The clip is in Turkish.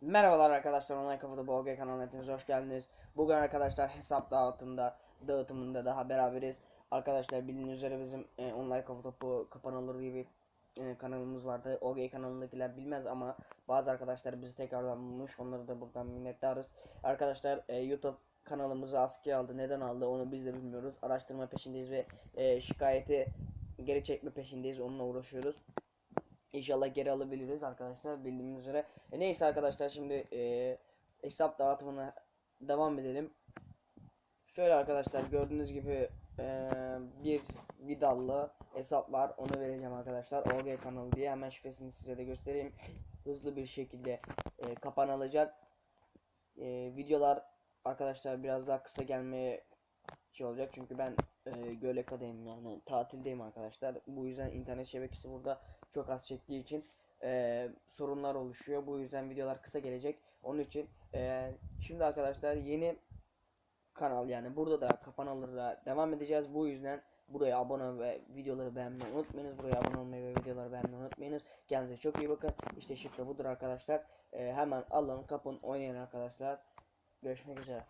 Merhabalar arkadaşlar Online Kafada BOG kanalına hepiniz hoş geldiniz. Bugün arkadaşlar hesap dağıtımında dağıtımında daha beraberiz. Arkadaşlar bildiğiniz üzere bizim e, Online Kafa Topu kapanılır diye bir e, kanalımız vardı. OG kanalındakiler bilmez ama bazı arkadaşlar bizi tekrardan bulmuş. Onları da buradan minnettarız. Arkadaşlar e, YouTube kanalımızı askıya aldı. Neden aldı onu biz de bilmiyoruz. Araştırma peşindeyiz ve e, şikayeti geri çekme peşindeyiz. Onunla uğraşıyoruz. İnşallah geri alabiliriz arkadaşlar bildiğimiz üzere. E, neyse arkadaşlar şimdi e, hesap dağıtımına devam edelim. Şöyle arkadaşlar gördüğünüz gibi e, bir Vidal'lı hesap var. Onu vereceğim arkadaşlar. OG kanalı diye hemen şifresini size de göstereyim. Hızlı bir şekilde e, kapanılacak. E, videolar arkadaşlar biraz daha kısa gelmeye şey olacak çünkü ben e, Göleka'dayım yani tatildeyim arkadaşlar. Bu yüzden internet şebekesi burada çok az çektiği için e, sorunlar oluşuyor. Bu yüzden videolar kısa gelecek. Onun için e, şimdi arkadaşlar yeni kanal yani burada da kapanallara devam edeceğiz. Bu yüzden buraya abone ve videoları beğenmeyi unutmayınız. Buraya abone olmayı ve videoları beğenmeyi unutmayınız. Kendinize çok iyi bakın. İşte şifre budur arkadaşlar. E, hemen alın kapın oynayın arkadaşlar. Görüşmek üzere.